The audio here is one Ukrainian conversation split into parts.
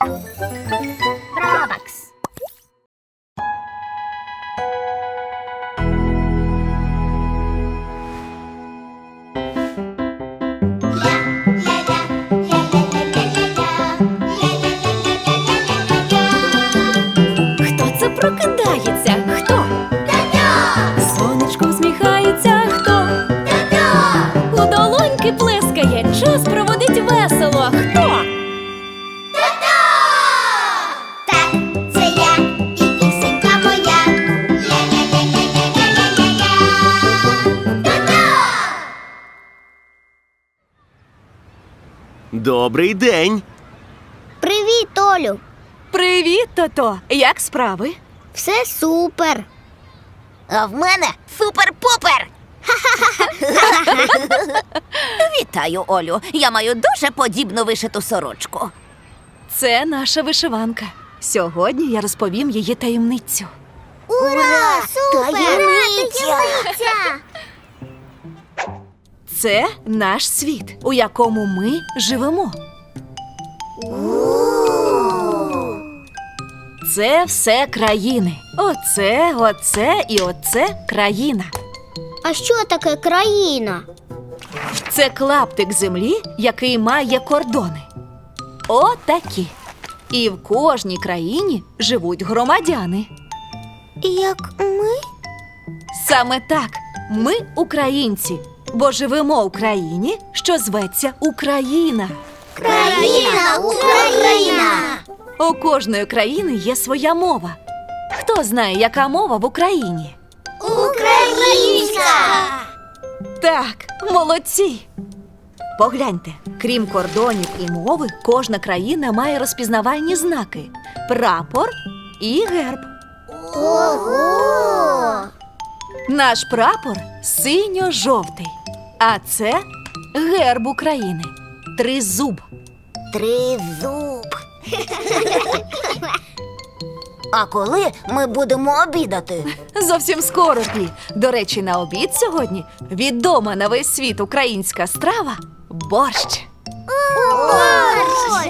Música Добрий день. Привіт, Олю. Привіт, Тото! Як справи? Все супер. А в мене супер-пупер. Вітаю, Олю. Я маю дуже подібну вишиту сорочку. Це наша вишиванка. Сьогодні я розповім її таємницю. Ура! Супер! таємниця! Це наш світ, у якому ми живемо. Це все країни. Оце, оце і оце країна. А що таке країна? Це клаптик землі, який має кордони. Отакі. І в кожній країні живуть громадяни. Як ми? Саме так, ми українці, бо живемо у країні, що зветься Україна. Країна, Україна! У кожної країни є своя мова. Хто знає, яка мова в Україні? Українська! Так, молодці. Погляньте, крім кордонів і мови, кожна країна має розпізнавальні знаки: прапор і герб. Ого! Наш прапор синьо-жовтий, а це герб України. Тризуб. Тризуб. А коли ми будемо обідати? Зовсім скоро пі. До речі, на обід сьогодні відома на весь світ українська страва борщ. Борщ!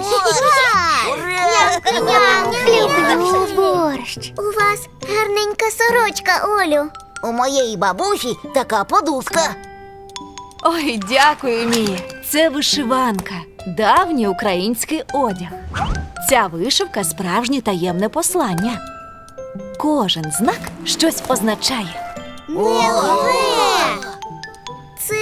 Люблю борщ. У вас гарненька сорочка, Олю. У моєї бабусі така подушка. Ой, дякую, Мія. Це вишиванка, давній український одяг. Ця вишивка справжнє таємне послання. Кожен знак щось означає. Це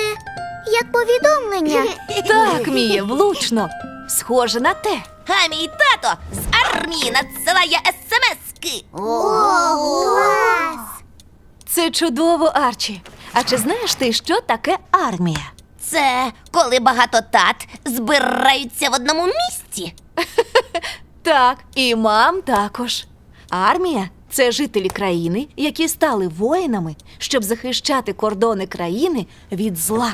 як повідомлення. Так, Мія, влучно. Схоже на те. А мій тато з армії надсилає смски. Клас! Це чудово, Арчі. А чи знаєш ти, що таке армія? Це коли багато тат збираються в одному місці. Так, і мам також. Армія це жителі країни, які стали воїнами, щоб захищати кордони країни від зла.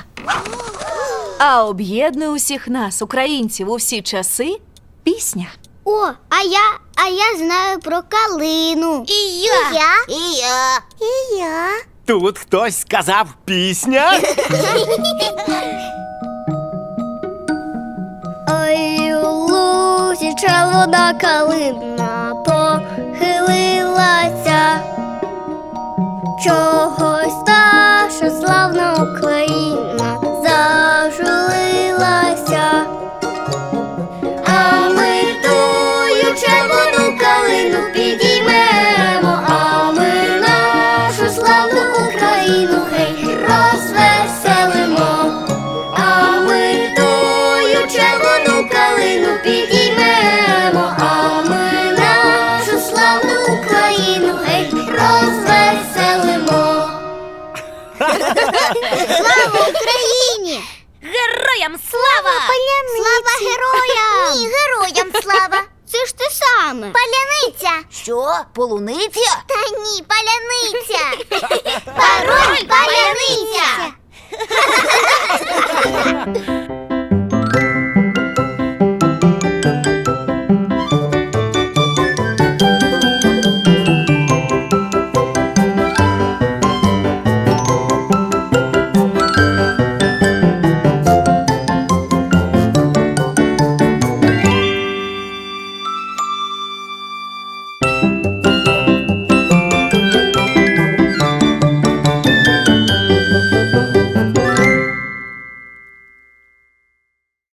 А об'єднує усіх нас, українців, у всі часи пісня. О, а я, а я знаю про калину. І я. І я. І я. Тут хтось сказав пісня. Ой, у лузі червона калина похилилася. Чогось Слава Україні! Героям слава! Слава героям! Ні, героям слава! Це ж те саме. Паляниця! Що? Полуниця? Та ні, паляниця! Пароль паляниця!